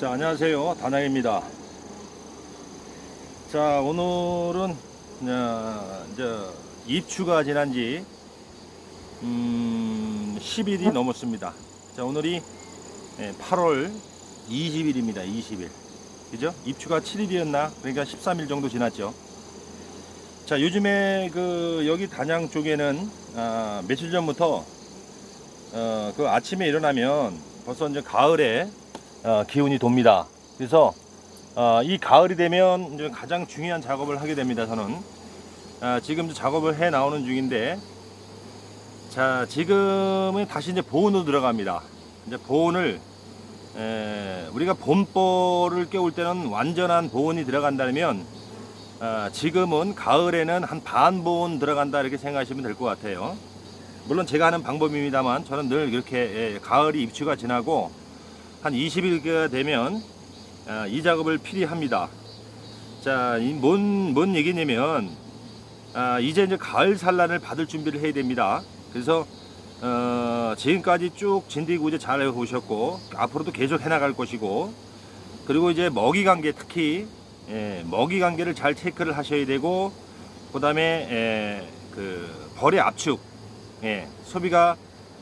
자, 안녕하세요. 다나입니다. 자, 오늘은 어, 이제 입추가 지난 지 음, 10일이 넘었습니다. 자, 오늘이 예, 8월 20일입니다. 20일. 그죠? 입추가 7일이었나? 그러니까 13일 정도 지났죠. 자, 요즘에 그 여기 단양 쪽에는 아, 며칠 전부터 어, 그 아침에 일어나면 벌써 이제 가을에 어, 기운이 돕니다. 그래서 어, 이 가을이 되면 이제 가장 중요한 작업을 하게 됩니다. 저는 아, 지금 작업을 해 나오는 중인데 자 지금은 다시 이제 보온으로 들어갑니다. 이제 보온을 에, 우리가 봄보를 깨울 때는 완전한 보온이 들어간다면 아, 지금은 가을에는 한 반 보온 들어간다 이렇게 생각하시면 될 것 같아요. 물론 제가 하는 방법입니다만 저는 늘 이렇게 예, 가을이 입추가 지나고 한 20일가 되면 아, 이 작업을 필히 합니다. 자, 이 뭔, 뭔 얘기냐면 아, 이제 이제 가을 산란을 받을 준비를 해야 됩니다. 그래서 어, 지금까지 쭉 진디구제 잘 해오셨고 앞으로도 계속 해나갈 것이고 그리고 이제 먹이 관계 특히 예, 먹이 관계를 잘 체크를 하셔야 되고 그다음에 예, 그 벌의 압축 예, 소비가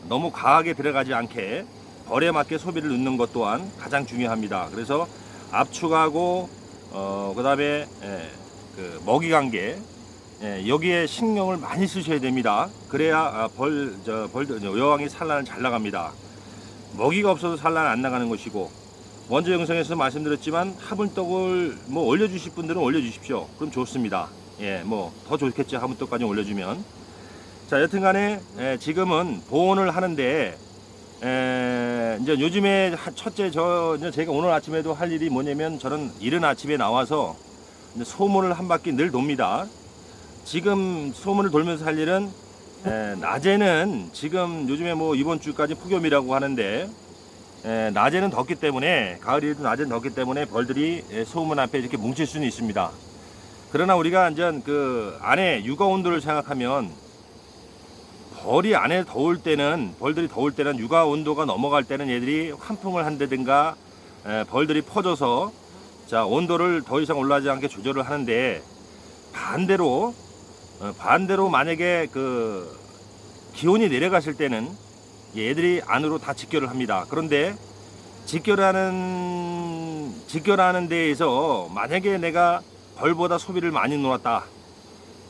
너무 과하게 들어가지 않게 벌에 맞게 소비를 넣는 것 또한 가장 중요합니다. 그래서 압축하고 어, 그다음에 예, 그 먹이 관계 예, 여기에 신경을 많이 쓰셔야 됩니다. 그래야 아, 벌, 저, 벌, 저, 여왕이 산란을 잘 나갑니다. 먹이가 없어도 산란 안 나가는 것이고 먼저 영상에서 말씀드렸지만 화분떡을 뭐 올려주실 분들은 올려주십시오. 그럼 좋습니다. 예, 뭐 더 좋겠죠. 화분떡까지 올려주면. 자, 여튼간에 예, 지금은 보온을 하는데 에, 이제 요즘에 하- 첫째 저 이제 제가 오늘 아침에도 할 일이 뭐냐면 저는 이른 아침에 나와서 소문을 한 바퀴 늘 돕니다. 지금 소문을 돌면서 할 일은 에, 낮에는 지금 요즘에 뭐 이번 주까지 폭염이라고 하는데 에, 낮에는 덥기 때문에 가을이도 낮에는 덥기 때문에 벌들이 에, 소문 앞에 이렇게 뭉칠 수는 있습니다. 그러나 우리가 이제 그 안에 육아 온도를 생각하면 벌이 안에 더울 때는 벌들이 더울 때는 육아 온도가 넘어갈 때는 얘들이 환풍을 한다든가 에, 벌들이 퍼져서 자 온도를 더 이상 올라가지 않게 조절을 하는데 반대로 어, 반대로 만약에 그 기온이 내려갔을 때는 얘들이 안으로 다 직결을 합니다. 그런데 직결하는 직결하는 데에서 만약에 내가 벌보다 소비를 많이 놓았다.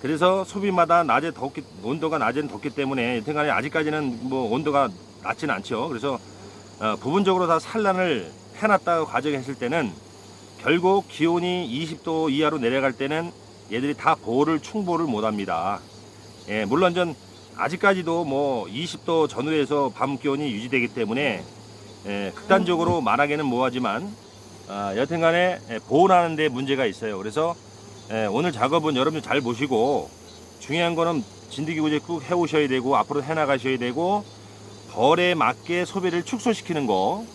그래서 소비마다 낮에 덥기 온도가 낮에는 덥기 때문에 여튼간에 아직까지는 뭐 온도가 낮지는 않죠. 그래서 어, 부분적으로 다 산란을 해놨다고 가정했을 때는 결국 기온이 20도 이하로 내려갈 때는 얘들이 다 보호를 충보를 못합니다. 예, 물론 전 아직까지도 뭐 20도 전후에서 밤 기온이 유지되기 때문에 예, 극단적으로 말하기는 뭐하지만 아, 여튼간에 예, 보온하는 데 문제가 있어요. 그래서 예, 오늘 작업은 여러분들 잘 보시고 중요한 거는 진드기 구제 꾹 해오셔야 되고 앞으로 해나가셔야 되고 벌에 맞게 소비를 축소시키는 거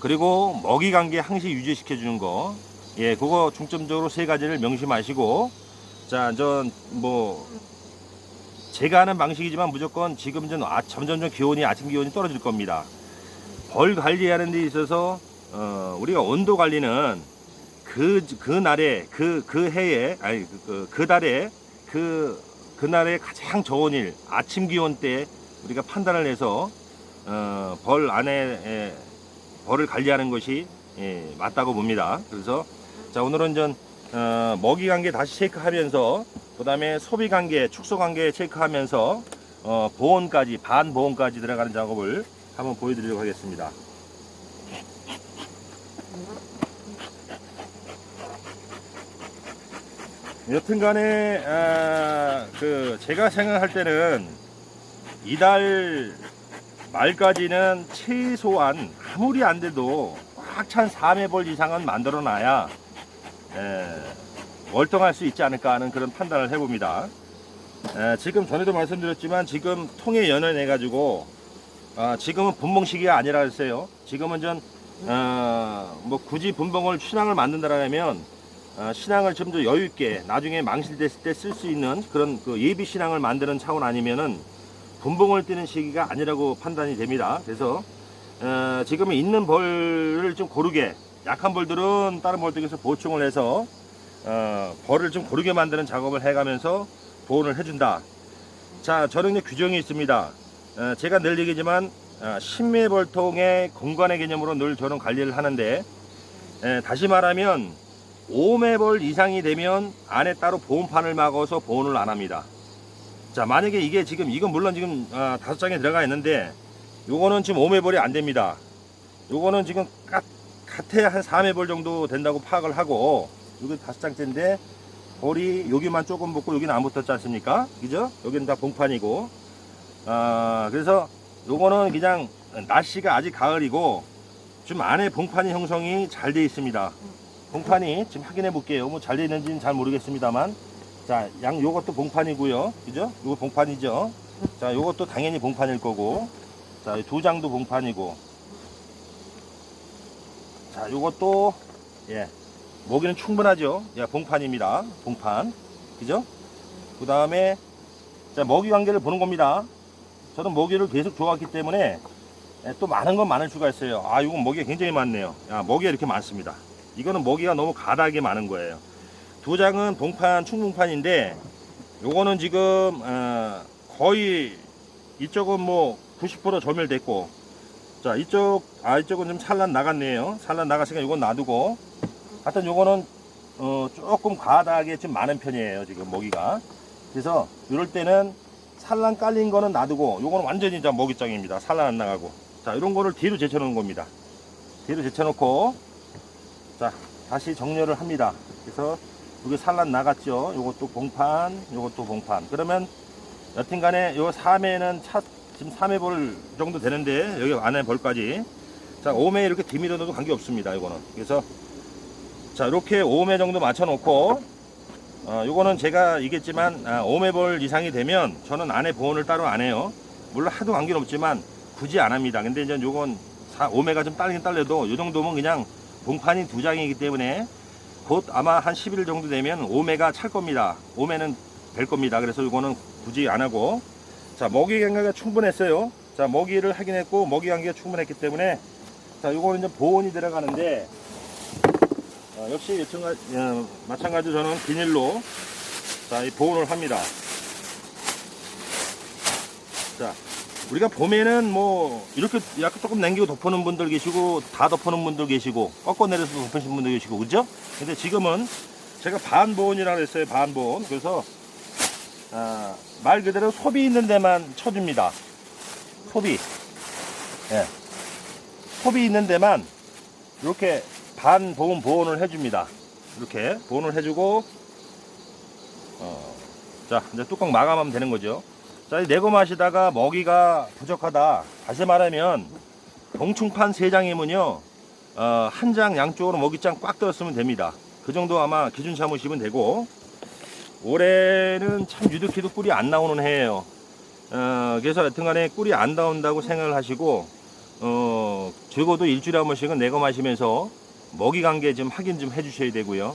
그리고 먹이 관계 항시 유지시켜 주는 거 예, 그거 중점적으로 세 가지를 명심하시고 자, 전뭐 제가 하는 방식이지만 무조건 지금 전 아, 점점점 기온이 아침 기온이 떨어질 겁니다. 벌 관리하는 데 있어서 어, 우리가 온도 관리는 그, 그 날에, 그, 그 해에, 아니, 그, 그, 그 달에, 그, 그날의 가장 좋은 일, 아침 기온 때 우리가 판단을 해서, 어, 벌 안에, 에, 벌을 관리하는 것이, 예, 맞다고 봅니다. 그래서, 자, 오늘은 전, 어, 먹이 관계 다시 체크하면서, 그 다음에 소비 관계, 축소 관계 체크하면서, 어, 보온까지, 반 보온까지 들어가는 작업을 한번 보여드리도록 하겠습니다. 여튼간에 아, 그 제가 생각할 때는 이달 말까지는 최소한 아무리 안 돼도 꽉 찬 3회벌 이상은 만들어 놔야 에, 월등할 수 있지 않을까 하는 그런 판단을 해봅니다. 에, 지금 전에도 말씀드렸지만 지금 통에 연연해 가지고 아, 지금은 분봉 시기가 아니라 했어요. 지금은 전 어, 뭐 굳이 분봉을 신앙을 만든다라면 어, 신앙을 좀 더 여유 있게 나중에 망실됐을 때 쓸 수 있는 그런 그 예비 신앙을 만드는 차원 아니면은 분봉을 뛰는 시기가 아니라고 판단이 됩니다. 그래서 어, 지금은 있는 벌을 좀 고르게 약한 벌들은 다른 벌들에서 보충을 해서 어, 벌을 좀 고르게 만드는 작업을 해가면서 보온을 해준다. 자, 저는 이제 규정이 있습니다. 어, 제가 늘 얘기지만 어, 신매벌통의 공간의 개념으로 늘 저는 관리를 하는데 에, 다시 말하면 5매벌 이상이 되면 안에 따로 보온판을 막아서 보온을 안 합니다. 자, 만약에 이게 지금 이건 물론 지금 아, 다섯 장에 들어가 있는데 요거는 지금 5매벌이 안 됩니다. 요거는 지금 까, 같아야 한 4매벌 정도 된다고 파악을 하고 여기 다섯 장째인데 볼이 여기만 조금 붙고 여기는 안 붙었지 않습니까? 그죠? 여기는 다 봉판이고 아 그래서 요거는 그냥 날씨가 아직 가을이고 좀 안에 봉판이 형성이 잘 돼 있습니다. 봉판이 지금 확인해 볼게요. 뭐잘돼 있는지는 잘 모르겠습니다만 자, 양 요것도 봉판이고요. 그죠? 요거 봉판이죠. 자, 요것도 당연히 봉판일 거고. 자, 이두 장도 봉판이고. 자, 요것도 예. 모기는 충분하죠. 예, 봉판입니다. 봉판. 그죠? 그다음에 자, 먹이 관계를 보는 겁니다. 저는 먹이를 계속 좋아했기 때문에 예, 또 많은 건 많을 수가 있어요. 아, 이건 먹이가 굉장히 많네요. 야, 먹이가 이렇게 많습니다. 이거는 먹이가 너무 가다하게 많은 거예요. 두 장은 봉판 충봉판인데 요거는 지금 어, 거의 이쪽은 뭐 90% 점멸됐고 자 이쪽 아 이쪽은 좀 산란 나갔네요. 산란 나갔으니까 요건 놔두고. 하여튼 요거는 어, 조금 과다하게 좀 많은 편이에요 지금 먹이가. 그래서 이럴 때는 산란 깔린 거는 놔두고 요거는 완전히 먹이장입니다. 산란 안 나가고. 자 이런 거를 뒤로 제쳐 놓은 겁니다. 뒤로 제쳐 놓고 자 다시 정렬을 합니다 그래서 여기 산란 나갔죠. 요것도 봉판, 요것도 봉판. 그러면 여튼간에 요 3회는 차, 지금 3회 볼 정도 되는데 여기 안에 벌까지 자 5매 이렇게 뒤밀어 넣어도 관계 없습니다. 이거는 그래서 자 이렇게 5매 정도 맞춰 놓고 어, 요거는 제가 얘기했지만 아, 5매 벌 이상이 되면 저는 안에 보온을 따로 안 해요. 물론 하도 관계는 없지만 굳이 안 합니다. 근데 이제 요건 4, 5매가 좀 딸긴 딸려도 요 정도면 그냥 봉판이 두 장이기 때문에 곧 아마 한 10일 정도 되면 5매가 찰 겁니다. 5매는 될 겁니다. 그래서 이거는 굳이 안 하고 자 먹이 경과가 충분했어요. 자 먹이를 확인했고 먹이 관계가 충분했기 때문에 자 이거는 이제 보온이 들어가는데 어, 역시 여튼가, 어, 마찬가지로 저는 비닐로 자 이 보온을 합니다. 자 우리가 봄에는 뭐 이렇게 약간 조금 남기고 덮어놓은 분들 계시고 다 덮어놓은 분들 계시고 꺾어내려서 덮으신 분들 계시고 그죠? 근데 지금은 제가 반보온이라 그랬어요 반보온 그래서 아, 말 그대로 소비 있는 데만 쳐줍니다. 소비. 예. 소비 있는 데만 이렇게 반보온 보온을 해줍니다. 이렇게 보온을 해주고 어, 자 이제 뚜껑 마감하면 되는 거죠 자, 이 내고 마시다가 먹이가 부족하다. 다시 말하면 동충판 세 장이면요, 어, 한 장 양쪽으로 먹이장 꽉 들었으면 됩니다. 그 정도 아마 기준 참으시면 되고, 올해는 참 유독히도 꿀이 안 나오는 해예요. 어, 그래서 여튼간에 꿀이 안 나온다고 생각을 하시고, 어, 적어도 일주일에 한 번씩은 내고 마시면서 먹이 관계 좀 확인 좀 해주셔야 되고요.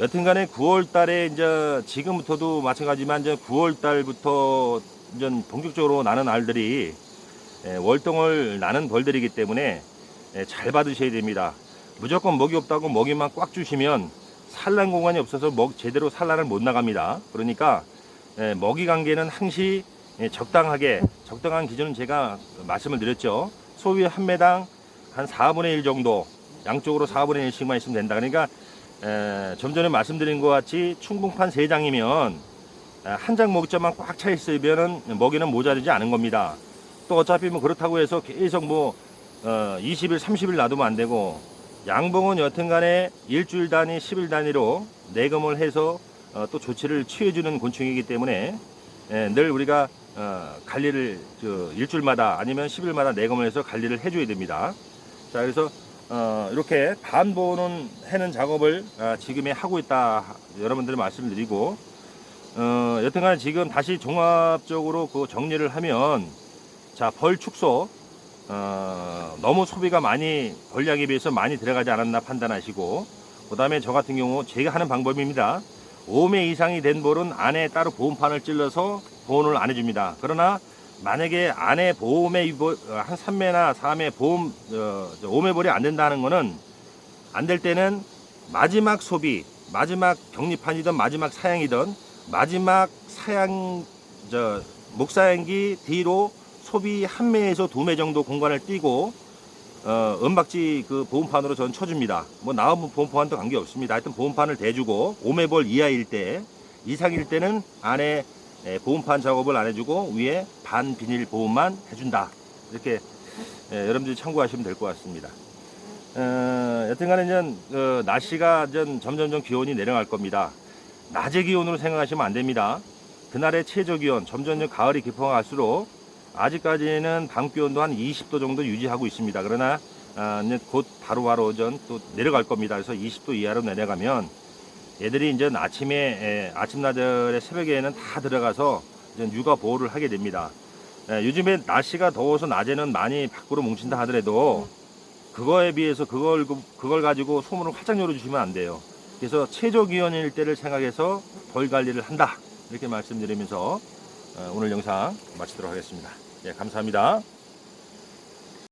여튼간에 9월 달에 이제 지금부터도 마찬가지지만 이제 9월 달부터 이제 본격적으로 나는 알들이 예, 월동을 나는 벌들이기 때문에 예, 잘 받으셔야 됩니다. 무조건 먹이 없다고 먹이만 꽉 주시면 산란 공간이 없어서 먹 제대로 산란을 못 나갑니다. 그러니까 예, 먹이 관계는 항시 예, 적당하게 적당한 기준은 제가 말씀을 드렸죠. 소위 한 매당 한 4분의 1 정도 양쪽으로 4분의 1씩만 있으면 된다. 그러니까 에, 좀 전에 말씀드린 것 같이 충분판 3장이면 한 장 먹이점만 꽉 차 있으면 먹이는 모자르지 않은 겁니다. 또 어차피 뭐 그렇다고 해서 계속 뭐 어, 20일, 30일 놔두면 안 되고 양봉은 여튼간에 일주일 단위, 10일 단위로 내검을 해서 어, 또 조치를 취해주는 곤충이기 때문에 에, 늘 우리가 어, 관리를 저, 일주일마다 아니면 10일마다 내검을 해서 관리를 해줘야 됩니다. 자 그래서 어, 이렇게 반 보는 해는 작업을 아, 지금에 하고 있다 여러분들 말씀을 드리고 어, 여튼간에 지금 다시 종합적으로 그 정리를 하면 자 벌 축소 어, 너무 소비가 많이 벌량에 비해서 많이 들어가지 않았나 판단하시고 그 다음에 저 같은 경우 제가 하는 방법입니다. 5매 이상이 된 볼은 안에 따로 보온판을 찔러서 보온을 안 해줍니다. 그러나 만약에 안에 보험에 한 3매나 4매 보험 어, 5매 볼이 안 된다는 거는 안 될 때는 마지막 소비, 마지막 격리판이든 마지막 사양이든 마지막 사양 저 목사양기 뒤로 소비 한 매에서 두 매 정도 공간을 띄고 어, 은박지 그 보온판으로 저는 쳐줍니다. 뭐 나온 보온판도 관계 없습니다. 하여튼 보온판을 대주고 5매볼 이하일 때 이상일 때는 안에 에, 보온판 작업을 안 해주고 위에 반 비닐 보온만 해준다. 이렇게 에, 여러분들이 참고하시면 될 것 같습니다. 어, 여튼간에 이제 그 날씨가 전 점점점 기온이 내려갈 겁니다. 낮의 기온으로 생각하시면 안 됩니다. 그날의 최저 기온 점점 가을이 깊어갈수록 아직까지는 밤 기온도 한 20도 정도 유지하고 있습니다. 그러나 아, 곧 바로바로 전 또 내려갈 겁니다. 그래서 20도 이하로 내려가면 얘들이 이제 아침에 에, 아침나절의 새벽에는 다 들어가서 이제 육아 보호를 하게 됩니다. 에, 요즘에 날씨가 더워서 낮에는 많이 밖으로 뭉친다 하더라도 그거에 비해서 그걸 그걸 가지고 소문을 활짝 열어주시면 안 돼요. 그래서 최저 기온일 때를 생각해서 벌 관리를 한다 이렇게 말씀드리면서 어, 오늘 영상 마치도록 하겠습니다. 예, 감사합니다.